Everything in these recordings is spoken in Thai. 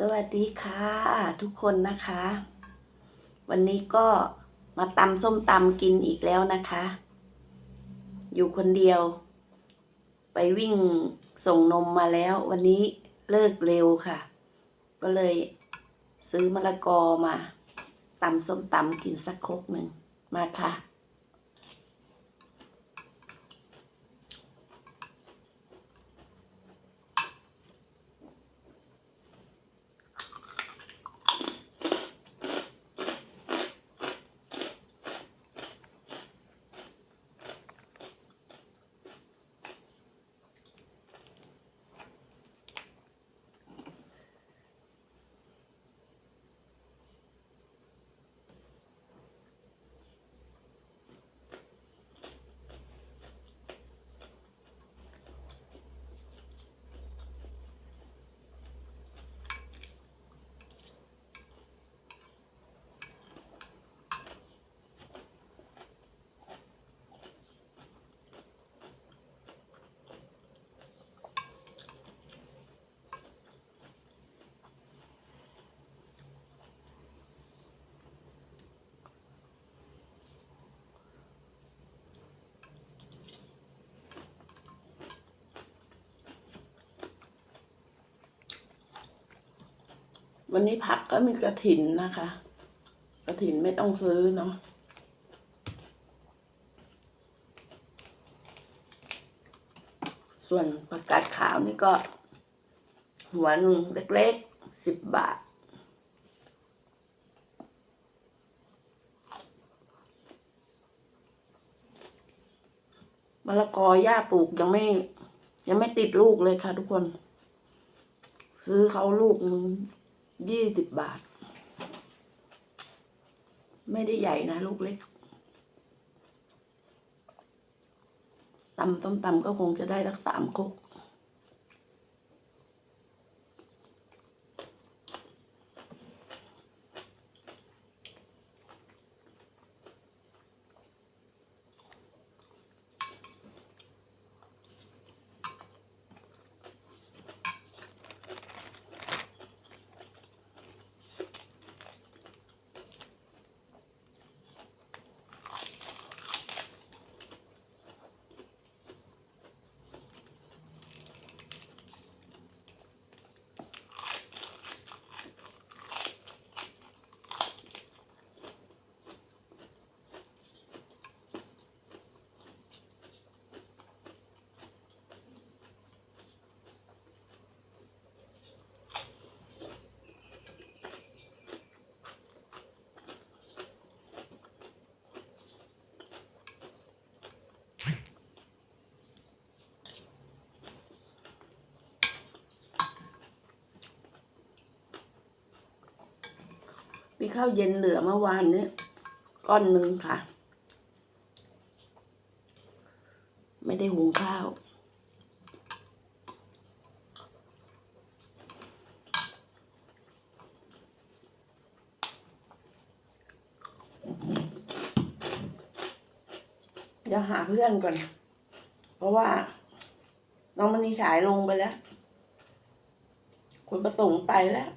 สวัสดีค่ะ ทุกคนนะคะ วันนี้ก็มาตำส้มตำกินอีกแล้วนะคะ อยู่คนเดียว ไปวิ่งส่งนมมาแล้ว วันนี้เลิกเร็วค่ะ ก็เลยซื้อมะละกอมาตำส้มตำกินสักคกหนึ่งมาค่ะ วันนี้ผักก็มีกระถินนะคะ กระถินไม่ต้องซื้อเนาะส่วนผักกาดขาวนี่ก็ หัวหนึ่งเล็กๆสิบบาท มะละกอย่าปลูกยังไม่ ยังไม่ติดลูกเลยค่ะทุกคน ซื้อเขาลูกนึง ยี่สิบบาท ไม่ได้ใหญ่นะ ลูกเล็กตำต้มตำก็คงจะได้สักสามคก มีข้าวเย็นเหลือเมื่อวานนี้ก้อนหนึ่งค่ะ ไม่ได้หุงข้าวเดี๋ยวหาเพื่อนก่อน เพราะว่า น้องมณีฉายลงไปแล้ว คุณประสงค์ไปแล้ว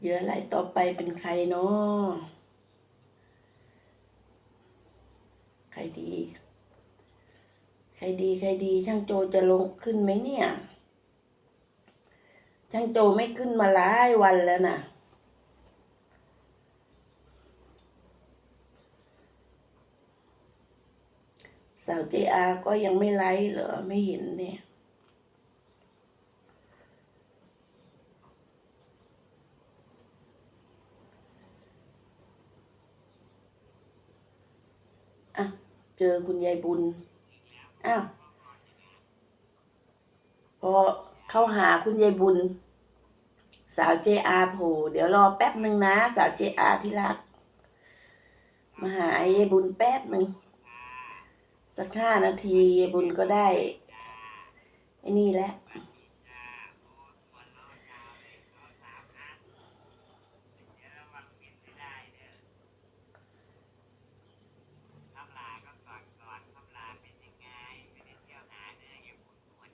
เหยื่ออะไรต่อไปเป็นใครเนาะใครดี ใครดีใครดี ช่างโจจะลงขึ้นไหมเนี่ย ช่างโจไม่ขึ้นมาหลายวันแล้วนะสาวเจอาก็ยังไม่ไลฟ์เหรอ ไม่เห็นเนี่ย อะ เจอคุณยายบุญ อ้าว พอเข้าหาคุณยายบุญ สาวเจอาโผล่เดี๋ยวรอแป๊บหนึ่งนะ สาวเจอาที่รัก มาหายายบุญแป๊บหนึ่ง สักห้านาทียายบุญก็ได้ไอ้นี่แหละ คำลาก็ก่อนก่อนคำลาเป็นยังไงไม่ได้เที่ยวหาเนื้ออย่างบุญ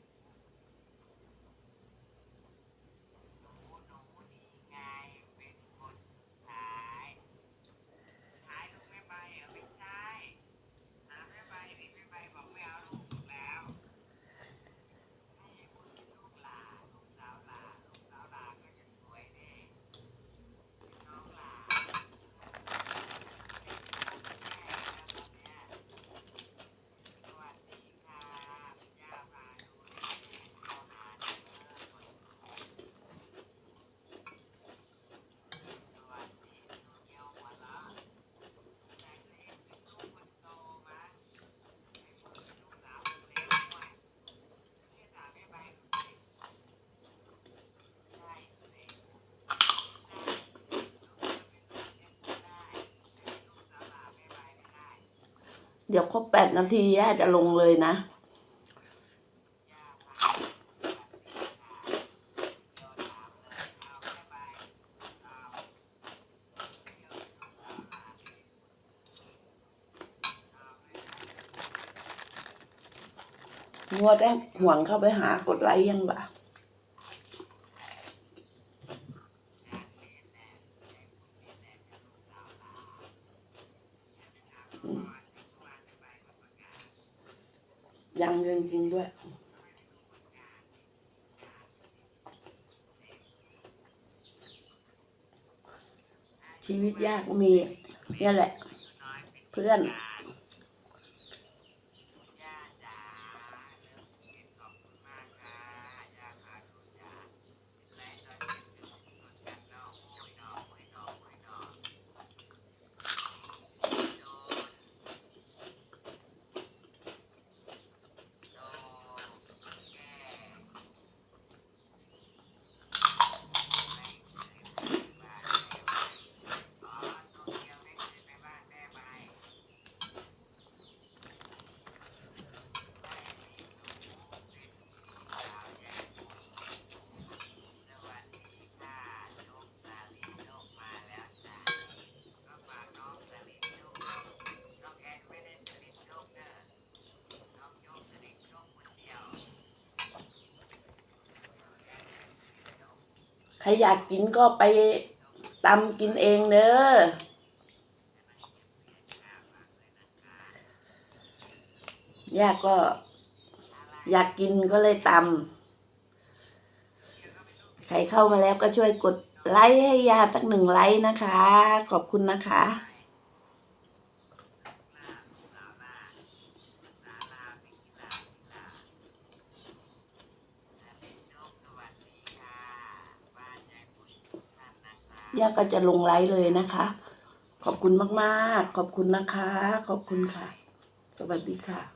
เดี๋ยวครบแปดนาทีย่าจะลงเลยนะงัวแต่ห่วงเข้าไปหากดไลค์ยังบ่ะ ยังจริงๆด้วย ชีวิตยากมีนี่แหละ เพื่อน รอยากกินก็ไปตำกินเองเด้อย่าก็ อยากกินก็เลยตำใครเข้ามาแล้วก็ช่วยกดไลค์ให้ยาตั้งหนึ่งไลค์นะคะ ขอบคุณนะคะ ย่าก็จะลงไลฟ์เลยนะคะ ขอบคุณมากๆ ขอบคุณนะคะ ขอบคุณค่ะ สวัสดีค่ะ